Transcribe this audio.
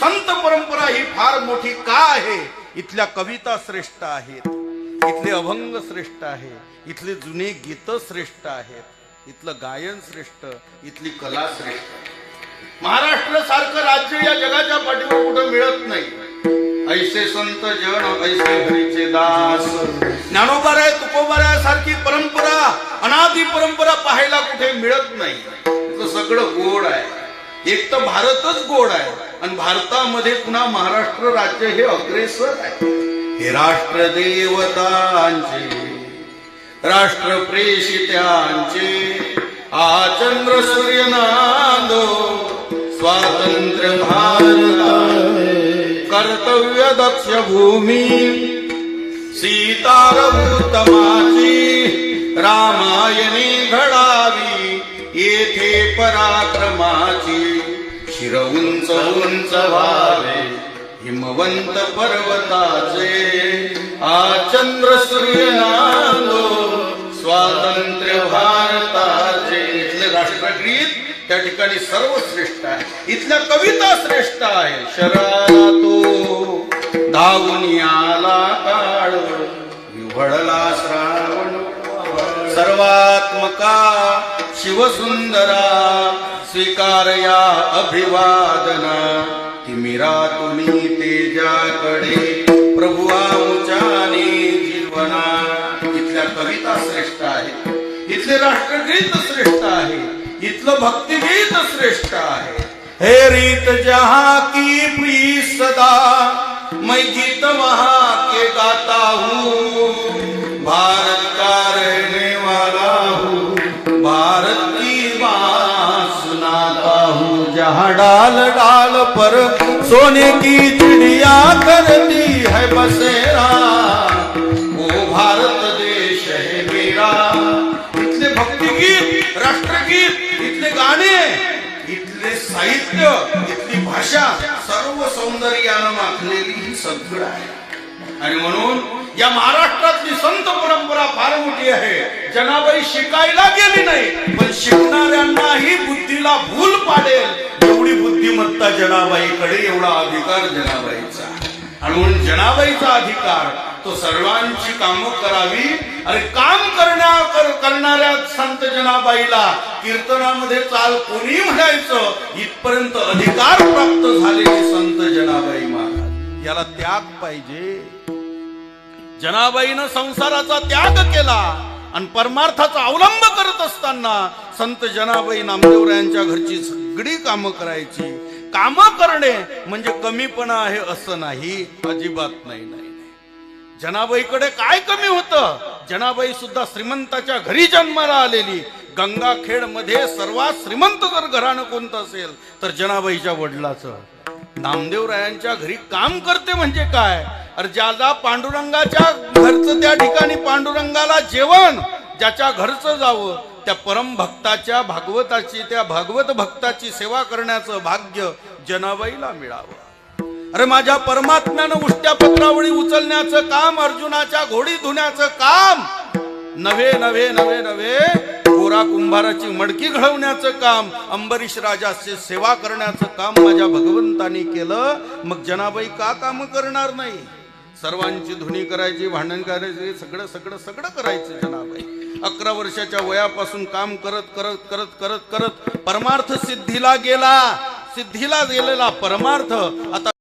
संत परंपरा ही फार मोठी का आहे? इथल्या कविता श्रेष्ठ आहेत. इथले अभंग श्रेष्ठ आहे इथले जुने गीत श्रेष्ठ आहेत. इथलं गायन श्रेष्ठ इथली कला श्रेष्ठ महाराष्ट्र सारखं राज्य या जगाच्या पाठीवर कुठं मिळत नाही. ऐसे संत जन ऐसे हरीचे दास. ज्ञानोबाराय आहे सारखी परंपरा अनादी परंपरा पाहायला कुठे मिळत नाही. सगळं गोड आहे. एक तर भारतच गोड आहे. आणि भारतामध्ये पुन्हा महाराष्ट्र राज्य हे अग्रेसर आहे. हे राष्ट्र देवतांचे राष्ट्र प्रेषित्यांचे आचंद्र सूर्य नांदो स्वातंत्र्य भारत कर्तव्य दक्ष भूमी सीतारभूतमाची रामायणी घडावी येथे पराक्रमा शिर उंच उंच व्हावे हिमवंत पर्वताचे आचंद्र सूर्य नांदो स्वातंत्र्य भारताचे. इथले राष्ट्रगीत त्या ठिकाणी सर्वश्रेष्ठ आहे. इथल्या कविता श्रेष्ठ आहे. शरातो तो धावून आला काळ विव्हळला श्रावण सर्वात्मका शिवसुंदरा. स्वीकारया अभिवादन. तिमिरा तुम्ही तेजाकडे. प्रभुआ मुचाने जीवना. इथल्या कविता श्रेष्ठ आहे इथले राष्ट्रगीत श्रेष्ठ आहे इथलं भक्तिगीत श्रेष्ठ आहे. हे रीत जहा की प्री सदा मै गीत महा जहाँ डाल डाल पर सोने की चिड़िया करती है बसेरा। वो भारत देश है मेरा। इथले भक्तिगीत राष्ट्रगीत इथले गाणे इथले साहित्य इतली भाषा सर्व सौंदर्यानं माखलेली ही सगळं आहे. आणि म्हणून या महाराष्ट्रातली संत परंपरा फार मोठी आहे. जनाबाई शिकायला गेली नाही पण शिकणाऱ्यांनाही बुद्धीला भूल पाडेल. एवढी बुद्धिमत्ता जनाबाईकडे एवढा अधिकार जनाबाईचा. आणि म्हणून जनाबाईचा अधिकार तो सर्वांची कामं करावी. आणि काम करण्या कर- करणाऱ्या संत जनाबाईला कीर्तनामध्ये चाल कोणी म्हणायचं इथपर्यंत अधिकार प्राप्त झालेले संत जनाबाई महाराज. याला त्याग पाहिजे. जनाबाईनं संसाराचा त्याग केला आणि परमार्थाचा अवलंब करत असताना संत जनाबाई नामदेवरायांच्या घरची सगळी कामं करायची. कामं करणे म्हणजे कमीपणा आहे असं नाही अजिबात नाही नाही जनाबाईकडे काय कमी होतं? जनाबाई सुद्धा श्रीमंताच्या घरी जन्माला आलेली. गंगाखेडमध्ये सर्वात श्रीमंत जर घराणं कोणतं असेल तर जनाबाईच्या वडिलाचं. नामदेवरायांच्या घरी काम करते म्हणजे काय? अरे ज्याला पांडुरंगाच्या घरचं त्या ठिकाणी पांडुरंगाला जेवण ज्याच्या घरचं जावं त्या परम भक्ताच्या भागवताची त्या भागवत भक्ताची सेवा करण्याचं भाग्य जनाबाईला मिळावं. अरे माझ्या परमात्म्यानं उष्ट्या पत्रावळी उचलण्याचं काम अर्जुनाच्या घोडी धुण्याचं काम नवे नवे नवे नवे गोरा कुंभाराची मडकी घडवण्याचं काम अंबरीश राजाचे सेवा करण्याचं काम माझ्या भगवंतानी केलं. मग जनाबाई का काम करणार नाही? सर्वांची धुनी करायची भांडण करायची सगळं सगळं सगळं करायचं जनाबाई. अकरा वर्षाच्या वयापासून काम करत करत करत करत करत परमार्थ सिद्धीला गेला. सिद्धीला गेलेला परमार्थ आता